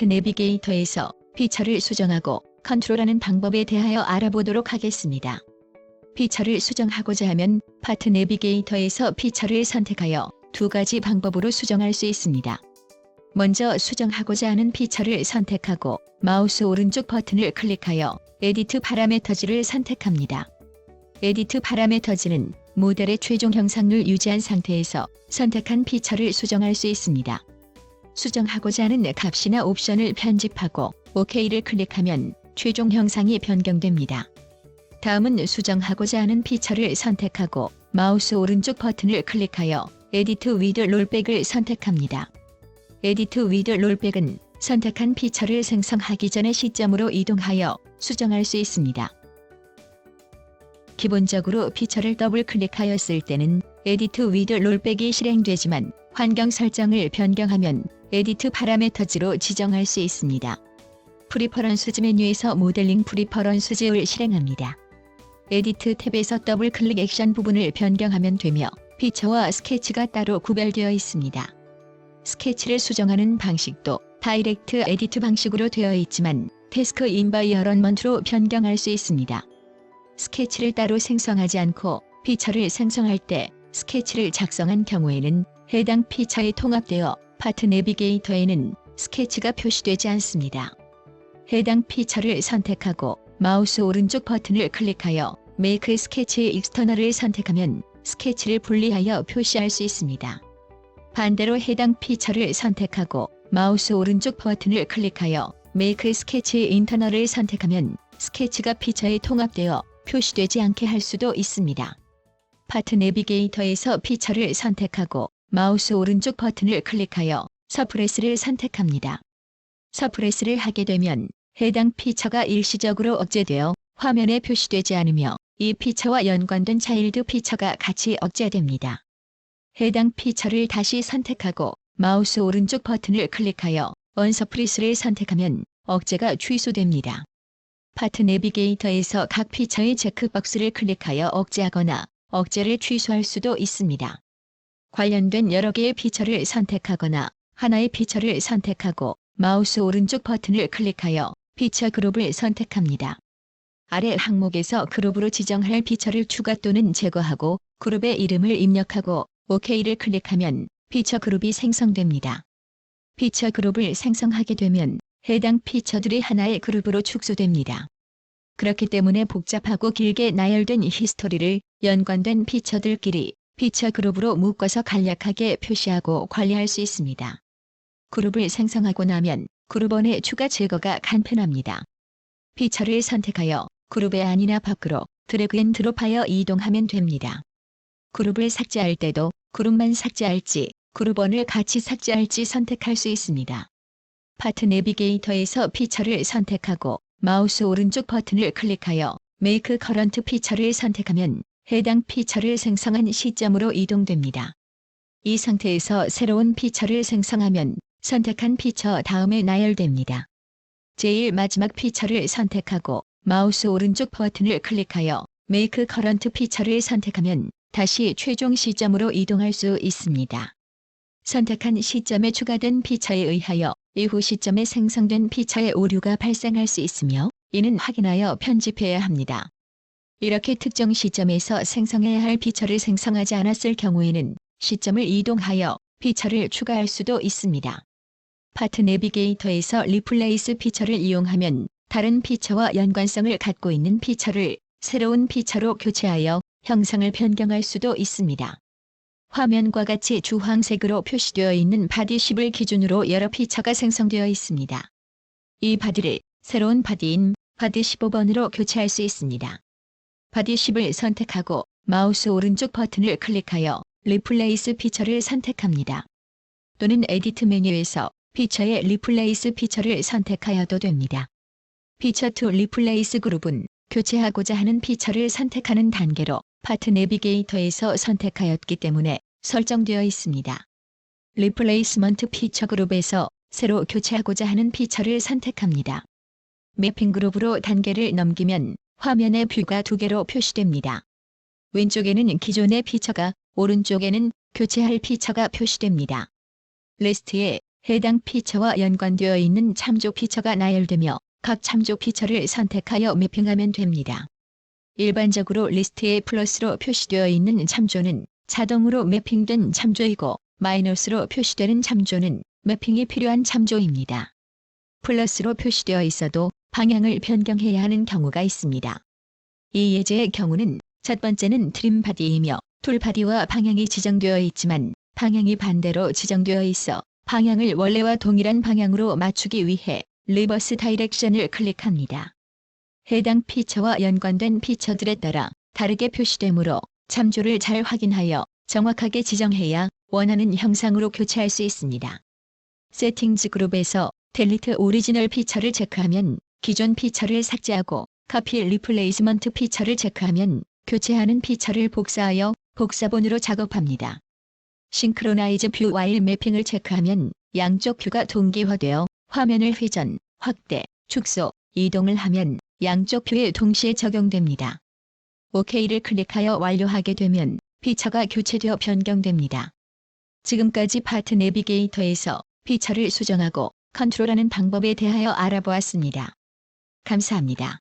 파트 내비게이터에서 피처를 수정하고 컨트롤하는 방법에 대하여 알아보도록 하겠습니다. 피처를 수정하고자 하면 파트 내비게이터에서 피처를 선택하여 두 가지 방법으로 수정할 수 있습니다. 먼저 수정하고자 하는 피처를 선택하고 마우스 오른쪽 버튼을 클릭하여 에디트 파라메터즈를 선택합니다. 에디트 파라메터즈는 모델의 최종 형상을 유지한 상태에서 선택한 피처를 수정할 수 있습니다. 수정하고자 하는 값이나 옵션을 편집하고 OK를 클릭하면 최종 형상이 변경됩니다. 다음은 수정하고자 하는 피처를 선택하고 마우스 오른쪽 버튼을 클릭하여 에디트 위드 롤백을 선택합니다. 에디트 위드 롤백은 선택한 피처를 생성하기 전의 시점으로 이동하여 수정할 수 있습니다. 기본적으로 피처를 더블 클릭하였을 때는 에디트 위드 롤백이 실행되지만 환경 설정을 변경하면 에디트 파라메터즈로 지정할 수 있습니다. 프리퍼런스즈 메뉴에서 모델링 프리퍼런스즈를 실행합니다. 에디트 탭에서 더블 클릭 액션 부분을 변경하면 되며 피처와 스케치가 따로 구별되어 있습니다. 스케치를 수정하는 방식도 다이렉트 에디트 방식으로 되어 있지만 태스크 인바이어런먼트로 변경할 수 있습니다. 스케치를 따로 생성하지 않고 피처를 생성할 때 스케치를 작성한 경우에는 해당 피처에 통합되어 파트 내비게이터에는 스케치가 표시되지 않습니다. 해당 피처를 선택하고 마우스 오른쪽 버튼을 클릭하여 메이크 스케치 익스터널을 선택하면 스케치를 분리하여 표시할 수 있습니다. 반대로 해당 피처를 선택하고 마우스 오른쪽 버튼을 클릭하여 메이크 스케치 인터널을 선택하면 스케치가 피처에 통합되어 표시되지 않게 할 수도 있습니다. 파트 내비게이터에서 피처를 선택하고 마우스 오른쪽 버튼을 클릭하여 서프레스를 선택합니다. 서프레스를 하게 되면 해당 피처가 일시적으로 억제되어 화면에 표시되지 않으며 이 피처와 연관된 차일드 피처가 같이 억제됩니다. 해당 피처를 다시 선택하고 마우스 오른쪽 버튼을 클릭하여 언서프리스를 선택하면 억제가 취소됩니다. 파트 내비게이터에서 각 피처의 체크박스를 클릭하여 억제하거나 억제를 취소할 수도 있습니다. 관련된 여러 개의 피처를 선택하거나 하나의 피처를 선택하고 마우스 오른쪽 버튼을 클릭하여 피처 그룹을 선택합니다. 아래 항목에서 그룹으로 지정할 피처를 추가 또는 제거하고 그룹의 이름을 입력하고 OK를 클릭하면 피처 그룹이 생성됩니다. 피처 그룹을 생성하게 되면 해당 피처들이 하나의 그룹으로 축소됩니다. 그렇기 때문에 복잡하고 길게 나열된 히스토리를 연관된 피처들끼리 피처 그룹으로 묶어서 간략하게 표시하고 관리할 수 있습니다. 그룹을 생성하고 나면 그룹원의 추가 제거가 간편합니다. 피처를 선택하여 그룹의 안이나 밖으로 드래그 앤 드롭하여 이동하면 됩니다. 그룹을 삭제할 때도 그룹만 삭제할지 그룹원을 같이 삭제할지 선택할 수 있습니다. 파트 내비게이터에서 피처를 선택하고 마우스 오른쪽 버튼을 클릭하여 메이크 커런트 피처를 선택하면 해당 피처를 생성한 시점으로 이동됩니다. 이 상태에서 새로운 피처를 생성하면 선택한 피처 다음에 나열됩니다. 제일 마지막 피처를 선택하고 마우스 오른쪽 버튼을 클릭하여 메이크 커런트 피처를 선택하면 다시 최종 시점으로 이동할 수 있습니다. 선택한 시점에 추가된 피처에 의하여 이후 시점에 생성된 피처의 오류가 발생할 수 있으며 이는 확인하여 편집해야 합니다. 이렇게 특정 시점에서 생성해야 할 피처를 생성하지 않았을 경우에는 시점을 이동하여 피처를 추가할 수도 있습니다. 파트 내비게이터에서 리플레이스 피처를 이용하면 다른 피처와 연관성을 갖고 있는 피처를 새로운 피처로 교체하여 형상을 변경할 수도 있습니다. 화면과 같이 주황색으로 표시되어 있는 바디 10을 기준으로 여러 피처가 생성되어 있습니다. 이 바디를 새로운 바디인 바디 15번으로 교체할 수 있습니다. 바디 10을 선택하고 마우스 오른쪽 버튼을 클릭하여 리플레이스 피처를 선택합니다. 또는 에디트 메뉴에서 피처의 리플레이스 피처를 선택하여도 됩니다. 피처 투 리플레이스 그룹은 교체하고자 하는 피처를 선택하는 단계로 파트 내비게이터에서 선택하였기 때문에 설정되어 있습니다. 리플레이스먼트 피처 그룹에서 새로 교체하고자 하는 피처를 선택합니다. 매핑 그룹으로 단계를 넘기면 화면의 뷰가 두 개로 표시됩니다. 왼쪽에는 기존의 피처가 오른쪽에는 교체할 피처가 표시됩니다. 리스트에 해당 피처와 연관되어 있는 참조 피처가 나열되며 각 참조 피처를 선택하여 매핑하면 됩니다. 일반적으로 리스트에 플러스로 표시되어 있는 참조는 자동으로 매핑된 참조이고 마이너스로 표시되는 참조는 매핑이 필요한 참조입니다. 플러스로 표시되어 있어도 방향을 변경해야 하는 경우가 있습니다. 이 예제의 경우는 첫 번째는 트림 바디이며 툴 바디와 방향이 지정되어 있지만 방향이 반대로 지정되어 있어 방향을 원래와 동일한 방향으로 맞추기 위해 리버스 다이렉션을 클릭합니다. 해당 피처와 연관된 피처들에 따라 다르게 표시되므로 참조를 잘 확인하여 정확하게 지정해야 원하는 형상으로 교체할 수 있습니다. 세팅즈 그룹에서 델리트 오리지널 피처를 체크하면 기존 피처를 삭제하고 카피 리플레이스먼트 피처를 체크하면 교체하는 피처를 복사하여 복사본으로 작업합니다. 싱크로나이즈 뷰 와일 매핑을 체크하면 양쪽 뷰가 동기화되어 화면을 회전, 확대, 축소, 이동을 하면 양쪽 뷰에 동시에 적용됩니다. OK를 클릭하여 완료하게 되면 피처가 교체되어 변경됩니다. 지금까지 파트 내비게이터에서 피처를 수정하고 컨트롤하는 방법에 대하여 알아보았습니다. 감사합니다.